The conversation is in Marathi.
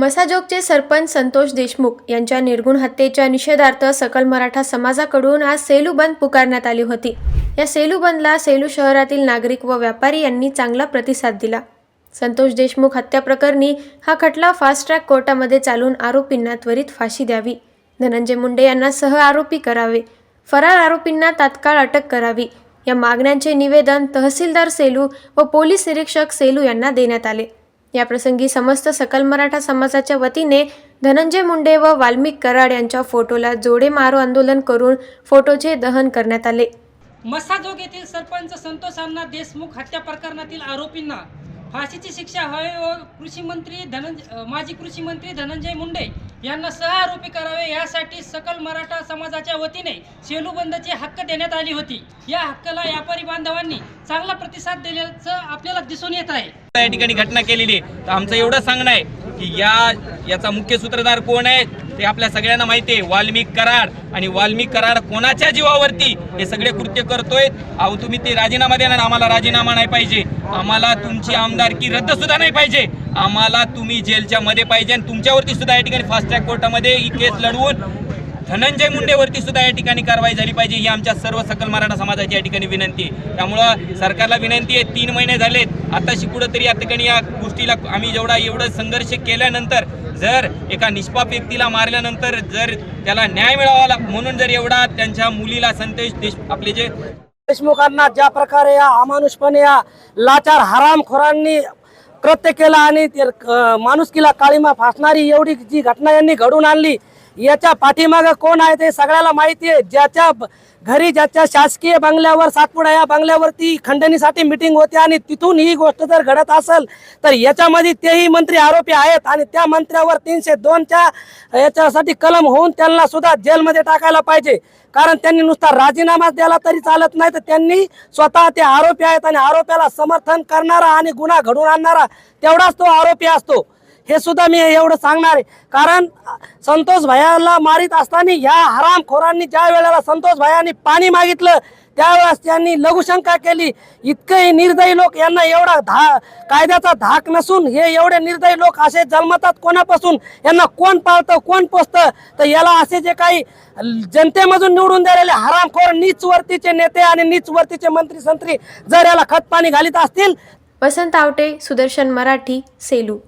मसाजोगचे सरपंच संतोष देशमुख यांच्या निर्गुण हत्येच्या निषेधार्थ सकल मराठा समाजाकडून आज सेलू बंद पुकारण्यात आली होती. या सेलू बंदला सेलू शहरातील नागरिक व व्यापारी यांनी चांगला प्रतिसाद दिला. संतोष देशमुख हत्या प्रकरणी हा खटला फास्ट ट्रॅक कोर्टामध्ये चालून आरोपींना त्वरित फाशी द्यावी. धनंजय मुंडे यांना सह आरोपी करावे. फरार आरोपींना तात्काळ अटक करावी. या मागण्यांचे निवेदन तहसीलदार सेलू व पोलीस निरीक्षक सेलू यांना देण्यात आले. याप्रसंगी समस्त सकल मराठा समाजाच्या वतीने धनंजय मुंडे व वाल्मिक कराड यांच्या फोटोला जोडे मारो आंदोलन करून फोटोचे दहन करण्यात आले. मसाजोग येथील सरपंच संतोष अण्णा देशमुख हत्या प्रकरणातील आरोपींना फाशीची शिक्षा हवे व कृषी मंत्री धनंजय माजी कृषी मंत्री धनंजय मुंडे यांना सह आरोपी करावे यासाठी सकल मराठा समाजाच्या वतीने सेलू बंदची हक्क देण्यात आली होती. या हक्काला व्यापारी बांधवांनी चांगला प्रतिसाद दिल्याचं आपल्याला दिसून येत आहे. या ठिकाणी घटना केलेली आहे. तर आमचं एवढं सांगणं आहे की या याचा मुख्य सूत्रधार कोण आहे? ते आपल्या सगळ्यांना माहिती आहे. वाल्मिक कराड. आणि वाल्मिक कराड कोणाच्या जीवावरती? हे सगळे कृत्य करतोय. अहो तुम्ही ते राजीनामा देणार आम्हाला राजीनामा नाही पाहिजे. आम्हाला तुमची आमदारकी रद्द सुद्धा नाही पाहिजे. आम्हाला तुम्ही जेलच्या मध्ये पाहिजे आणि तुमच्यावरती सुद्धा या ठिकाणी फास्ट ट्रॅक कोर्टामध्ये ही केस लढवून धनंजय मुंडेवरती सुद्धा या ठिकाणी कारवाई झाली पाहिजे. ही आमच्या सर्व सकल मराठा समाजाची या ठिकाणी विनंती आहे. त्यामुळं सरकारला विनंती आहे तीन महिने झालेत. आता शिकुडं तरी या ठिकाणी या गोष्टीला आम्ही जेवढा एवढं संघर्ष केल्यानंतर जर एका निष्पाप व्यक्तीला मारल्यानंतर जर त्याला न्याय मिळावा म्हणून जर एवढा त्यांच्या मुलीला संतोष देश आपले जे देशमुखांना ज्या प्रकारे या अमानुषपणे या लाचार हरामखोरांनी कृत्य केला आणि ते माणुसकीला काळीमा फासणारी एवढी जी घटना यांनी घडून आणली याच्या पाठीमागं कोण आहे ते सगळ्याला माहिती आहे. ज्याच्या घरी ज्याच्या शासकीय बंगल्यावर सातपुडा या बंगल्यावरती खंडणीसाठी मिटिंग होते आणि तिथून ही गोष्ट जर घडत असेल तर याच्यामध्ये तेही मंत्री आरोपी आहेत आणि त्या मंत्र्यावर तीनशे दोनच्या याच्यासाठी कलम होऊन त्यांना सुद्धा जेलमध्ये टाकायला पाहिजे. कारण त्यांनी नुसता राजीनामा द्यायला तरी चालत नाही तर त्यांनी स्वतः ते आरोपी आहेत आणि आरोप्याला समर्थन करणारा आणि गुन्हा घडवून आणणारा तेवढाच तो आरोपी असतो. हे सुद्धा मी एवढं सांगणार आहे. कारण संतोष भैयाला मारित असताना ह्या हरामखोरांनी ज्या वेळेला संतोष भैयानी पाणी मागितलं त्यावेळेस त्यांनी लघुशंका केली. इतके निर्दयी लोक यांना एवढा धा कायद्याचा धाक नसून हे एवढे निर्दयी लोक असे जन्मतात कोणापासून? यांना कोण पाळतं कोण पोचतं तर याला असे जे काही जनतेमधून निवडून दिलेले हरामखोर नीच वर्तीचे नेते आणि नीच वर्तीचे मंत्री संत्री जर याला खतपाणी घालीत असतील वसंत आवटे सुदर्शन मराठी सेलू.